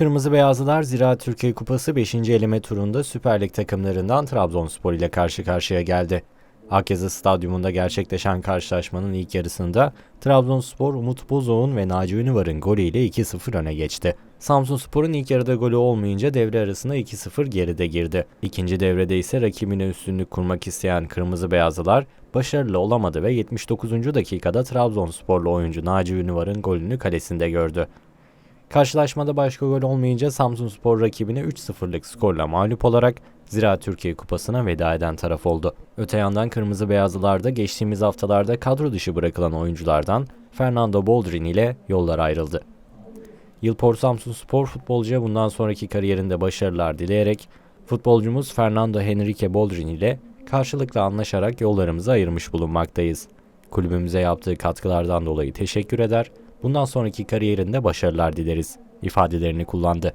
Kırmızı Beyazlılar Ziraat Türkiye Kupası 5. eleme turunda Süper Lig takımlarından Trabzonspor ile karşı karşıya geldi. Akyazı Stadyumunda gerçekleşen karşılaşmanın ilk yarısında Trabzonspor Umut Bozok'un ve Naci Ünüvar'ın golüyle 2-0 öne geçti. Samsunspor'un ilk yarıda golü olmayınca devre arasında 2-0 geride girdi. İkinci devrede ise rakibine üstünlük kurmak isteyen Kırmızı Beyazlılar başarılı olamadı ve 79. dakikada Trabzonsporlu oyuncu Naci Ünüvar'ın golünü kalesinde gördü. Karşılaşmada başka gol olmayınca Samsunspor rakibine 3-0'lık skorla mağlup olarak Ziraat Türkiye Kupası'na veda eden taraf oldu. Öte yandan Kırmızı Beyazlılar da geçtiğimiz haftalarda kadro dışı bırakılan oyunculardan Fernando Boldrin ile yollar ayrıldı. Yılpor Samsunspor futbolcuya bundan sonraki kariyerinde başarılar dileyerek futbolcumuz Fernando Henrique Boldrin ile karşılıklı anlaşarak yollarımızı ayırmış bulunmaktayız. Kulübümüze yaptığı katkılardan dolayı teşekkür eder, bundan sonraki kariyerinde başarılar dileriz ifadelerini kullandı.